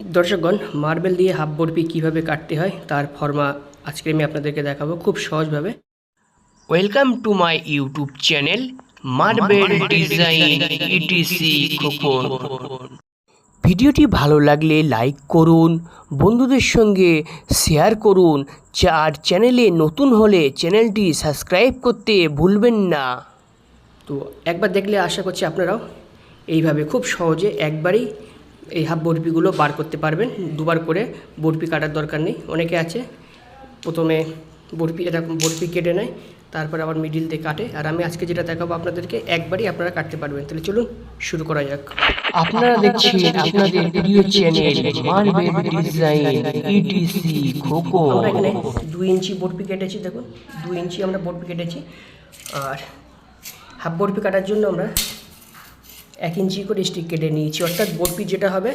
দর্শকগণ marble দিয়ে half barfi কীভাবে কাটতে হয় তার ফর্মা আজকে আমি আপনাদেরকে দেখাবো খুব সহজভাবে। Welcome to my YouTube channel marble design etc Khokon ভিডিওটি ভালো লাগলে লাইক করুন বন্ধুদের সঙ্গে শেয়ার করুন আর চ্যানেলে নতুন হলে চ্যানেলটি সাবস্ক্রাইব করতে ভুলবেন না। তো একবার দেখলে আশা করছি আপনারাও এইভাবে খুব সহজে একবারেই এই হাফ বরফিগুলো বার করতে পারবেন। দুবার করে বরফি কাটার দরকার নেই। অনেকে আছে প্রথমে বরফি এরকম বরফি কেটে নেয় তারপর আবার মিডিল দিয়ে কাটে। আর আমি আজকে যেটা দেখাবো আপনাদেরকে একবারই আপনারা কাটতে পারবেন। তাহলে চলুন শুরু করা যাক। আপনারা দেখছেন আপনাদের প্রিয় channel marble design etc Khoko আমরা এখানে দুই ইঞ্চি বরফি কেটেছি দেখুন। দুই ইঞ্চি আমরা বরফি কেটেছি। আর হাফ বরফি কাটার জন্য আমরা এক ইঞ্চি করে স্টিক কেটে নিয়েছি। অর্থাৎ বরফি যেটা হবে,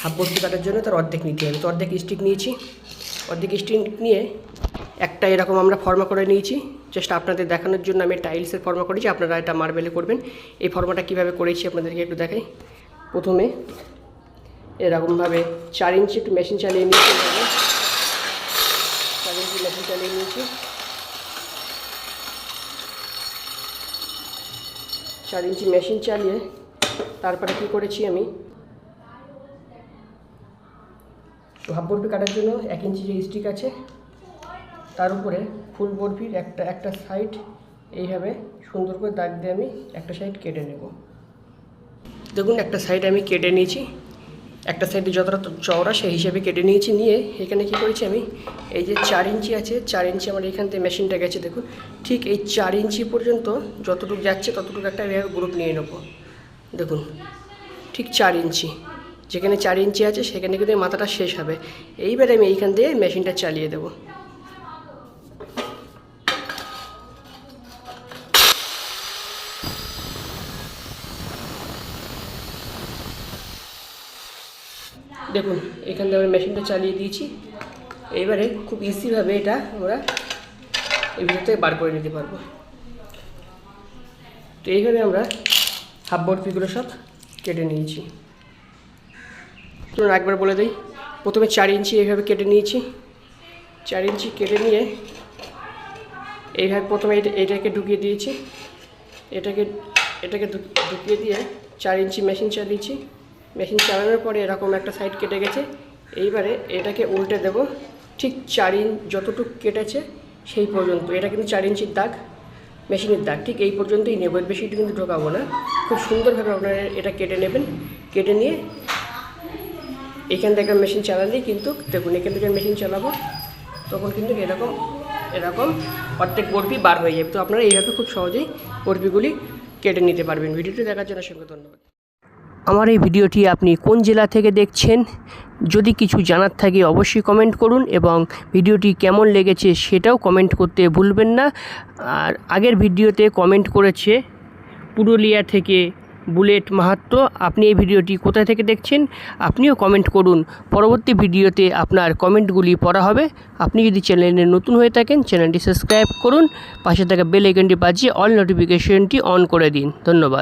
হাফ বরফি কাটার জন্য তার অর্ধেক নিতে হবে। তো অর্ধেক স্টিক নিয়েছি। অর্ধেক স্টিক নিয়ে একটা এরকম আমরা ফর্মা করে নিয়েছি। জাস্ট আপনাদের দেখানোর জন্য আমি টাইলসের ফর্মা করেছি। আপনারা এটা মার্বেলে করবেন। এই ফর্মাটা কীভাবে করেছি আপনাদেরকে একটু দেখাই। প্রথমে এরকমভাবে চার ইঞ্চি একটু মেশিন চালিয়ে নিয়েছি। চার ইঞ্চি মেশিন চালিয়ে নিয়েছি। চার ইঞ্চি মেশিন চালিয়ে তারপরে কি করেছি আমি? হাফ বরফি কাটার জন্য এক ইঞ্চি যে স্টিক আছে, তার উপরে ফুল বরফির একটা একটা সাইড এইভাবে সুন্দর করে দাগ দিয়ে আমি একটা সাইড কেটে নেব। দেখুন, একটা সাইড আমি কেটে নিয়েছি। একটা সাইডে যতটা চওড়া সেই হিসেবে কেটে নিয়েছি, নিয়ে এখানে কি করেছি আমি? এই যে চার ইঞ্চি আছে, চার ইঞ্চি আমার এখান থেকে মেশিনটা গেছে, দেখুন। ঠিক এই চার ইঞ্চি পর্যন্ত যতটুকু যাচ্ছে ততটুকু একটা গ্রুপ নিয়ে নেব। দেখুন, ঠিক চার ইঞ্চি। যেখানে চার ইঞ্চি আছে, সেখানে কিন্তু মাথাটা শেষ হবে। এইবারে আমি এইখান দিয়ে মেশিনটা চালিয়ে দেবো। দেখুন, এখান থেকে আমি মেশিনটা চালিয়ে দিয়েছি। এইবারে খুব ইজিভাবে এটা আমরা এই ভিতর থেকে বার করে নিতে পারব। তো এইভাবে আমরা হাফ বরফিগুলো সব কেটে নিয়েছি। চলুন একবার বলে দিই। প্রথমে চার ইঞ্চি এইভাবে কেটে নিয়েছি। চার ইঞ্চি কেটে নিয়ে এইভাবে প্রথমে এটা এটাকে ঢুকিয়ে দিয়েছি। এটাকে এটাকে ঢুকিয়ে দিয়ে চার ইঞ্চি মেশিন চালিয়েছি। মেশিন চালানোর পরে এরকম একটা সাইড কেটে গেছে। এইবারে এটাকে উল্টে দেব। ঠিক চার ইঞ্চ যতটুকু কেটেছে সেই পর্যন্ত। এটা কিন্তু চার ইঞ্চির দাগ, মেশিনের দাগ। ঠিক এই পর্যন্তই নেব। এর বেশিটা কিন্তু ঢোকাবো না। খুব সুন্দরভাবে আপনারা এটা কেটে নেবেন। কেটে নিয়ে এখান থেকে মেশিন চালালেই কিন্তু, দেখুন, এখান থেকে মেশিন চালাবো, তখন কিন্তু এরকম এরকম প্রত্যেক বরফি বার হয়ে যাবে। তো আপনারা এইভাবে খুব সহজেই বরফিগুলি কেটে নিতে পারবেন। ভিডিওটি দেখার জন্য অসংখ্য ধন্যবাদ। আমার এই ভিডিওটি আপনি কোন জেলা থেকে দেখছেন? যদি কিছু জানার থাকে অবশ্যই কমেন্ট করুন এবং ভিডিওটি কেমন লেগেছে সেটাও কমেন্ট করতে ভুলবেন না। আর আগের ভিডিওতে কমেন্ট করেছে পুরুলিয়া থেকে বুলেট মাহাত্ম আপনি এই ভিডিওটি কোথায় থেকে দেখছেন? আপনিও কমেন্ট করুন। পরবর্তী ভিডিওতে আপনার কমেন্টগুলি পড়া হবে। আপনি যদি চ্যানেলে নতুন হয়ে থাকেন চ্যানেলটি সাবস্ক্রাইব করুন। পাশে থাকা বেল আইকনটি বাজিয়ে অল নোটিফিকেশনটি অন করে দিন। ধন্যবাদ।